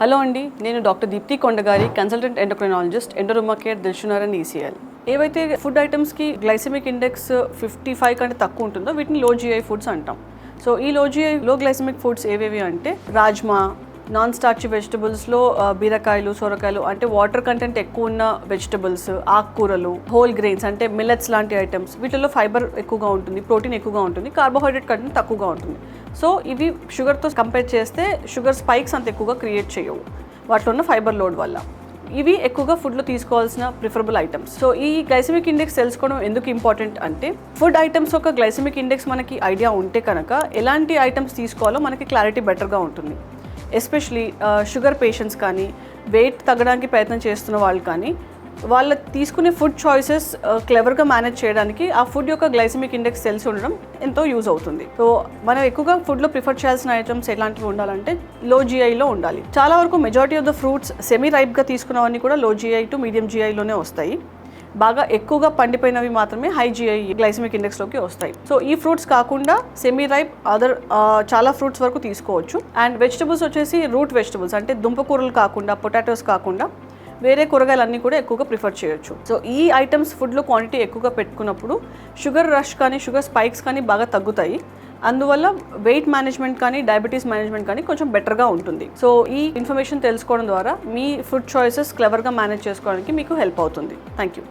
Hello అండి నేను doctor Deepti Kondagari consultant endocrinologist ఎండోరోమాకేర్ care and ECL ఏవైతే ఫుడ్ ఐటమ్స్కి గ్లైసెమిక్ ఇండెక్స్ ఫిఫ్టీ ఫైవ్ కంటే తక్కువ ఉంటుందో వీటిని లో జిఐ ఫుడ్స్ అంటాం. సో ఈ లో జిఐ లో గ్లైసెమిక్ ఫుడ్స్ ఏవేవి అంటే రాజ్మా నాన్ స్టార్చ్ వెజిటబుల్స్లో బీరకాయలు సొరకాయలు అంటే వాటర్ కంటెంట్ ఎక్కువ ఉన్న వెజిటబుల్స్ ఆకుకూరలు హోల్ గ్రెయిన్స్ అంటే మిల్లెట్స్ లాంటి ఐటమ్స్ వీటిలో ఫైబర్ ఎక్కువగా ఉంటుంది ప్రోటీన్ ఎక్కువగా ఉంటుంది కార్బోహైడ్రేట్ కంటెంట్ తక్కువగా ఉంటుంది. సో ఇవి షుగర్తో కంపేర్ చేస్తే షుగర్ స్పైక్స్ అంత ఎక్కువగా క్రియేట్ చేయవు వాటిలో ఉన్న ఫైబర్ లోడ్ వల్ల. ఇవి ఎక్కువగా ఫుడ్లో తీసుకోవాల్సిన ప్రిఫరబుల్ ఐటమ్స్. సో ఈ గ్లైసమిక్ ఇండెక్స్ తెలుసుకోవడం ఎందుకు ఇంపార్టెంట్ అంటే ఫుడ్ ఐటమ్స్ ఒక గ్లైసమిక్ ఇండెక్స్ మనకి ఐడియా ఉంటే కనుక ఎలాంటి ఐటమ్స్ తీసుకోవాలో మనకి క్లారిటీ బెటర్గా ఉంటుంది. ఎస్పెషలీ షుగర్ పేషెంట్స్ కానీ వెయిట్ తగ్గడానికి ప్రయత్నం చేస్తున్న వాళ్ళు కానీ వాళ్ళ తీసుకునే ఫుడ్ చాయిసెస్ క్లెవర్గా మేనేజ్ చేయడానికి ఆ ఫుడ్ యొక్క గ్లైసెమిక్ ఇండెక్స్ తెలిసి ఉండడం ఎంతో యూజ్ అవుతుంది. సో మనం ఎక్కువగా ఫుడ్లో ప్రిఫర్ చేయాల్సిన ఐటమ్స్ ఎలాంటివి ఉండాలంటే లో జిఐలో ఉండాలి. చాలా వరకు majority of the fruits semi రైప్గా తీసుకున్నవన్నీ కూడా లో జిఐ టు మీడియం జిఐలోనే వస్తాయి. బాగా ఎక్కువగా పండిపోయినవి మాత్రమే హై జిఐ గ్లైసెమిక్ ఇండెక్స్లోకి వస్తాయి. సో ఈ ఫ్రూట్స్ కాకుండా సెమీ రైప్ అదర్ చాలా ఫ్రూట్స్ వరకు తీసుకోవచ్చు. అండ్ వెజిటబుల్స్ వచ్చేసి రూట్ వెజిటబుల్స్ అంటే దుంపకూరలు కాకుండా పొటాటోస్ కాకుండా వేరే కూరగాయలన్నీ కూడా ఎక్కువగా ప్రిఫర్ చేయొచ్చు. సో ఈ ఐటమ్స్ ఫుడ్లో క్వాంటిటీ ఎక్కువగా పెట్టుకున్నప్పుడు షుగర్ రష్ కానీ షుగర్ స్పైక్స్ కానీ బాగా తగ్గుతాయి. అందువల్ల వెయిట్ మేనేజ్మెంట్ కానీ డయాబెటీస్ మేనేజ్మెంట్ కానీ కొంచెం బెటర్గా ఉంటుంది. సో ఈ ఇన్ఫర్మేషన్ తెలుసుకోవడం ద్వారా మీ ఫుడ్ చాయిసెస్ క్లెవర్గా మేనేజ్ చేసుకోవడానికి మీకు హెల్ప్ అవుతుంది. Thank you